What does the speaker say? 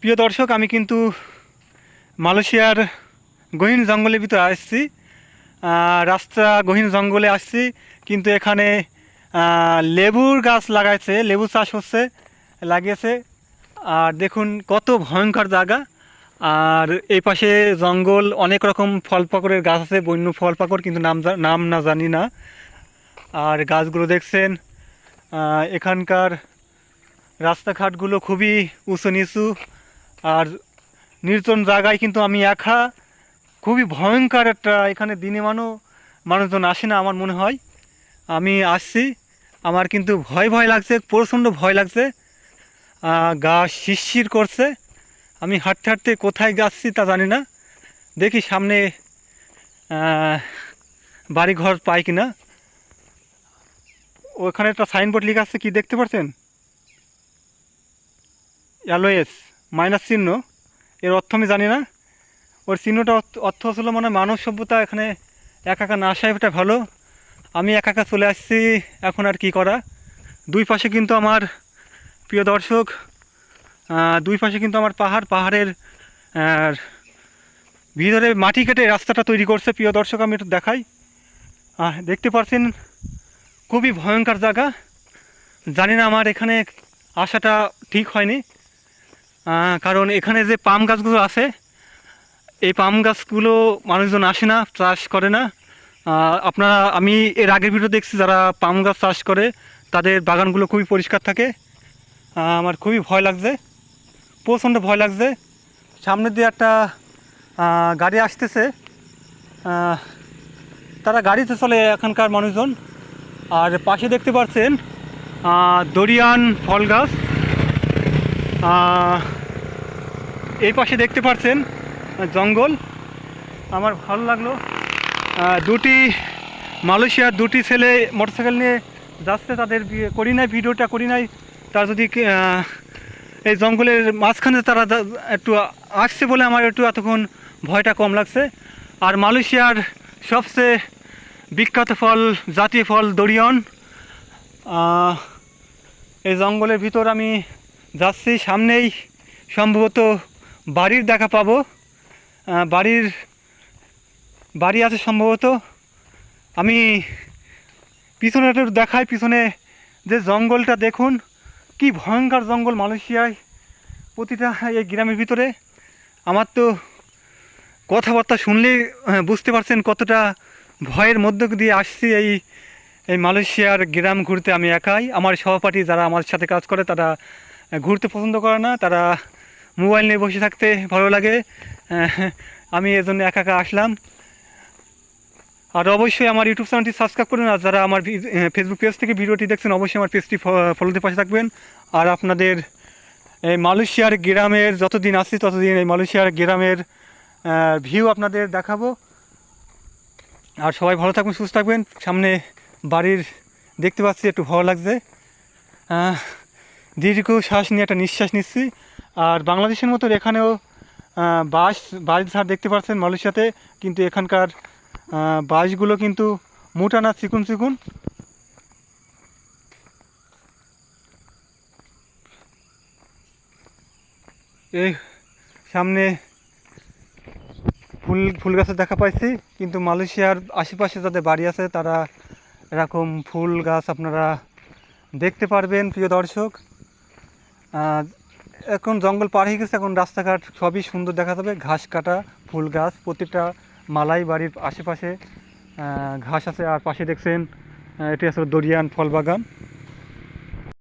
প্রিয় দর্শক, আমি কিন্তু মালয়েশিয়ার গহীন জঙ্গলের ভিতরে আসছি। রাস্তা গহীন জঙ্গলে আসছি, কিন্তু এখানে লেবুর গাছ লাগাইছে, লেবু চাষ হচ্ছে, লাগিয়েছে। আর দেখুন কত ভয়ঙ্কর জায়গা। আর এই পাশে জঙ্গল, অনেক রকম ফল পাকড়ের গাছ আছে, বন্য ফল পাকড়, কিন্তু নাম নাম না জানি না। আর গাছগুলো দেখছেন এখানকার রাস্তাঘাটগুলো খুবই উঁচু নিচু। আর নির্জন জায়গায় কিন্তু আমি একা খুবই ভয়ঙ্কর একটা এখানে দিনে মানো মানুষজন আসে না আমার মনে হয়। আমি আসছি আমার কিন্তু ভয় ভয় লাগছে প্রচণ্ড ভয় লাগছে। গা শিরশির করছে। আমি হাঁটতে হাঁটতে কোথায় যাচ্ছি তা জানি না। দেখি সামনে আহ, বাড়িঘর পাই কি না ওখানে একটা সাইনবোর্ড লেখা আছে কি দেখতে পাচ্ছেন অ্যালোয়েস মাইনাস চিহ্ন। এর অর্থ আমি জানি না। ওর চিহ্নটা অর্থ- ছিল মানে মানব সভ্যতা এখানে একা একা না আসা এটা ভালো। আমি একা একা চলে আসছি, এখন আর কি করা? দুই পাশে কিন্তু আমার প্রিয় দর্শক দুই পাশে কিন্তু আমার পাহাড়, পাহাড়ের ভিতরে মাটি কেটে রাস্তাটা তৈরি করছে। প্রিয় দর্শক, আমি একটু দেখাই। দেখতে পাচ্ছেন, খুবই ভয়ঙ্কর জায়গা। জানি না আমার এখানে আসাটা ঠিক হয়নি। কারণ এখানে যে পাম গাছগুলো আছে, এই পাম গাছগুলো মানুষজন আসে না, চাষ করে না। আপনারা, আমি এর আগের ভিডিও দেখছি যারা পাম গাছ চাষ করে, তাদের বাগানগুলো খুবই পরিষ্কার থাকে। আমার খুবই ভয় লাগছে, প্রচণ্ড ভয় লাগছে। সামনে দিয়ে একটা গাড়ি আসতেছে। তারা গাড়িতে চলে এখানকার মানুষজন। আর পাশে দেখতে পাচ্ছেন দরিয়ান ফল গাছ। এই পাশে দেখতে পাচ্ছেন জঙ্গল। আমার ভালো লাগল। দুটি মালয়েশিয়ার দুটি ছেলে মোটরসাইকেল নিয়ে যাচ্ছে, তাদের করি নাই, ভিডিওটা করি নাই। তারা যদি এই জঙ্গলের মাঝখানে তারা একটু আসছে বলে আমার একটু এতক্ষণ ভয়টা কম লাগছে। আর মালয়েশিয়ার সবচেয়ে বিখ্যাত ফল, জাতীয় ফল দরিয়ন। এই জঙ্গলের ভিতর আমি যাচ্ছি। সামনেই সম্ভবত বাড়ির দেখা পাবো। বাড়ির বাড়ি আছে সম্ভবত। আমি পিছনে একটু দেখাই পিছনে যে জঙ্গলটা দেখুন কি ভয়ঙ্কর জঙ্গল মালয়েশিয়ায় প্রতিটা এই গ্রামের ভিতরে। আমার তো কথাবার্তা শুনলে আহ, বুঝতে পারছেন কতটা ভয়ের মধ্য দিয়ে আসছি এই এই মালয়েশিয়ার গ্রাম ঘুরতে আমি একাই। আমার সহপাঠী যারা আমার সাথে কাজ করে তারা ঘুরতে পছন্দ করে না তারা মোবাইল নিয়ে বসে থাকতে ভালো লাগে। আমি এজন্য একা একা আসলাম। আর অবশ্যই আমার ইউটিউব চ্যানেলটি সাবস্ক্রাইব করুন, আর যারা আমার ফেসবুক পেজ থেকে ভিডিওটি দেখছেন, অবশ্যই আমার পেজটি ফলোতে পাশে থাকবেন। আর আপনাদের এই মালয়েশিয়ার গ্রামের যতদিন আসছি ততদিন এই মালয়েশিয়ার গ্রামের ভিউ আপনাদের দেখাবো। আর সবাই ভালো থাকবেন, সুস্থ থাকবেন। সামনে বাড়ির দেখতে পাচ্ছি, একটু ভালো লাগছে। দীর্ঘ শ্বাস নিয়ে একটা নিঃশ্বাস নিচ্ছি। আর বাংলাদেশের মতো এখানেও বাস বাস ঝাড় দেখতে পাচ্ছেন মালয়েশিয়াতে কিন্তু এখানকার আহ, বাসগুলো কিন্তু মোটা না চিকুন চিকুন। এই সামনে ফুল ফুল গাছের দেখা পাইছি কিন্তু মালয়েশিয়ার আশেপাশে যাদের বাড়ি আছে তারা এরকম ফুল গাছ আপনারা দেখতে পারবেন প্রিয় দর্শক। এখন জঙ্গল পার হয়ে গেছে, এখন রাস্তাঘাট সবই সুন্দর দেখা যাবে। ঘাস কাটা, ফুল গাছ, প্রতিটা মালাই বাড়ির আশেপাশে ঘাস আছে। আর পাশে দেখছেন এটি আসলে দরিয়ান ফল বাগান